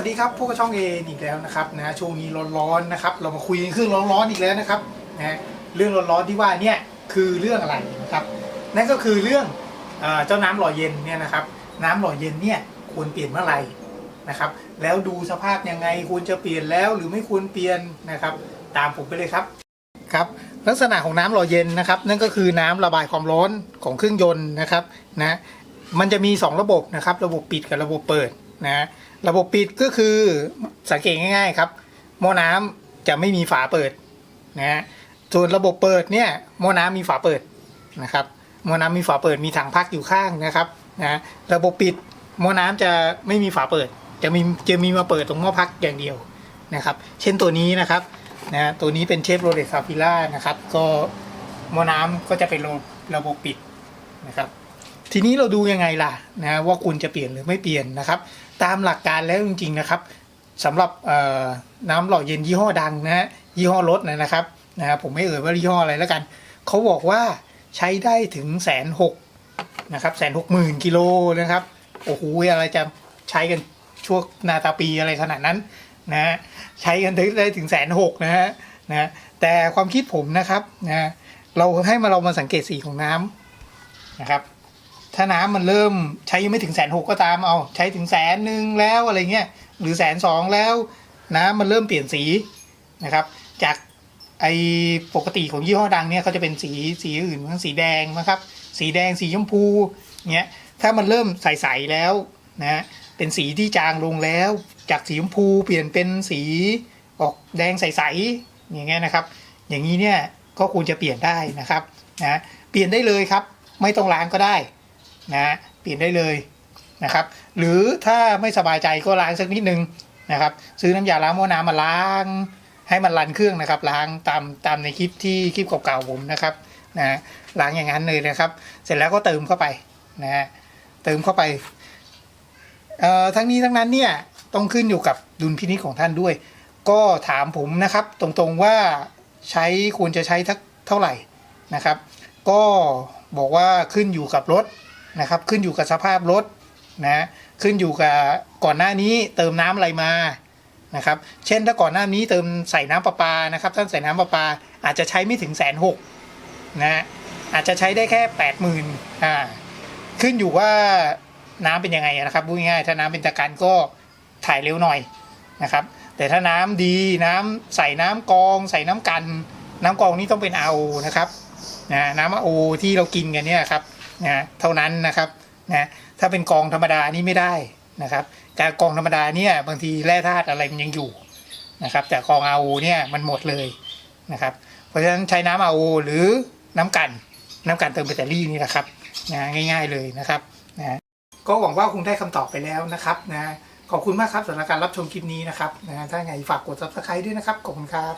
วัสดีครับพวกบช่องเออีกแล้วนะครับนะช่วงนี้ร้อนๆนะครับ เรามาคุยกันเรื่องร้อนๆอีกแล้วนะครับนะเรื่องร้อนๆที่ว่าเนี่ยคือเรื่องอะไรนะครับ นั่นก็คือเรื่องเจ้าน้ำหล่อเย็นเนี่ยนะครับ น้ำหล่อเย็นเนี่ยควรเปลี่ยนเมื่อไหร่นะครับ แล้วดูสภาพยังไงควรจะเปลี่ยนแล้วหรือไม่ควรเปลี่ยนนะครับ ตามผมไปเลยครับครับลักษณะของน้ำหล่อเย็นนะครับ นั่นก็คือน้ำระบายความร้อนของเครื่องยนต์นะครับนะมันจะมี 2 ระบบนะครับ ระบบปิดกับระบบเปิด นะระบบปิดก็คือสังเกตง่ายๆครับหม้อน้ำจะไม่มีฝาเปิดนะฮะส่วนระบบเปิดเนี่ยหม้อน้ำมีฝาเปิดนะครับหม้อน้ำมีฝาเปิดมีถังพักอยู่ข้างนะครับนะระบบปิดหม้อน้ำจะไม่มีฝาเปิด จะมีจะมีมาเปิดตรงหม้อพักอย่างเดียวนะครับ เช่นตัวนี้นะครับนะตัวนี้เป็นเชฟโรเลตซาฟิล่านะครับ ก็หม้อน้ำก็จะเป็นระบบปิดนะครับ ทีนี้เราดูยังไงล่ะนะว่าคุณจะเปลี่ยนหรือไม่เปลี่ยนนะครับ ตามหลักการแล้วจริงๆนะครับสำหรับน้ำหล่อเย็นยี่ห้อดังนะฮะยี่ห้อรถนะครับนะบผมไม่เอ่ยว่ายี่ห้ออะไรแล้วกันเขาบอกว่าใช้ได้ถึงแสนหกนะครับแสนหกหมื่นกิโลนะครับโอ้โหอะไรจะใช้กันช่วงนาตาปีอะไรขนาดนั้นนะฮะใช้กันได้ถึงแสนหกนะฮะนะแต่ความคิดผมนะครับนะเราให้มาเรามาสังเกตสีของน้ำนะครับ ถ้าน้ำมันเริ่มใช้ยังไม่ถึงแสนหกก็ตามเอา ใช้ถึงแสนหนึ่งแล้วอะไรเงี้ยหรือแสนสองแล้ว น้ำมันเริ่มเปลี่ยนสีนะครับ จากไอปกติของยี่ห้อดังเนี่ยเขาจะเป็นสีสีอื่นทั้งสีแดงนะครับ สีแดงสีชมพูเงี้ยถ้ามันเริ่มใสๆแล้วนะเป็นสีที่จางลงแล้ว จากสีชมพูเปลี่ยนเป็นสีออกแดงใสๆอย่างเงี้ยนะครับ อย่างนี้เนี่ยก็ควรจะเปลี่ยนได้นะครับนะเปลี่ยนได้เลยครับ ไม่ต้องล้างก็ได้ นะเปลี่ยนได้เลยนะครับ หรือถ้าไม่สบายใจก็ล้างสักนิดนึงนะครับ ซื้อน้ำยาล้างหม้อน้ำมาล้าง ให้มันรันเครื่องนะครับล้างตามตามในคลิปที่คลิปเก่าๆผมนะครับนะล้างอย่างนั้นเลยนะครับ เสร็จแล้วก็เติมเข้าไปนะฮะเติมเข้าไปเอ่อทั้งนี้ทั้งนั้นเนี่ยต้องขึ้นอยู่กับดุลพินิจของท่านด้วย ก็ถามผมนะครับตรงๆว่าใช้ควรจะใช้ทักเท่าไหร่นะครับ ก็บอกว่าขึ้นอยู่กับรถ นะครับขึ้นอยู่กับสภาพรถนะขึ้นอยู่กับก่อนหน้านี้เติมน้ำอะไรมานะครับเช่นถ้าก่อนหน้านี้เติมใส่น้ำประปานะครับท่านใส่น้ำประปาอาจจะใช้ไม่ถึงแสนหกนะอาจจะใช้ได้แค่แปดหมื่นอ่าขึ้นอยู่ว่าน้ำเป็นยังไงนะครับพูดง่ายๆถ้าน้ำเป็นตะกันก็ถ่ายเร็วหน่อยนะครับแต่ถ้าน้ำดีน้ำใส่น้ำกรอง ใส่น้ำกัน น้ำกรองนี่ต้องเป็นเอานะครับนะน้ำโอที่เรากินกันเนี่ยครับ นะเท่านั้นนะครับนะถ้าเป็นกองธรรมดานี่ไม่ได้นะครับ การกองธรรมดาเนี่ยบางทีแร่ธาตุอะไรมันยังอยู่นะครับ แต่กองอาเนี่ยมันหมดเลยนะครับ เพราะฉะนั้นใช้น้ำอาหรือน้ำกันน้ำกันเติมแบตเตอรี่นี่แหละครับนะง่าย ๆเลยนะครับนะก็หวังว่าคงได้คำตอบไปแล้วนะครับนะขอบคุณมากครับสำหรับการรับชมคลิปนี้นะครับนะถ้าไงฝากกด subscribe ด้วยนะครับขอบคุณครับ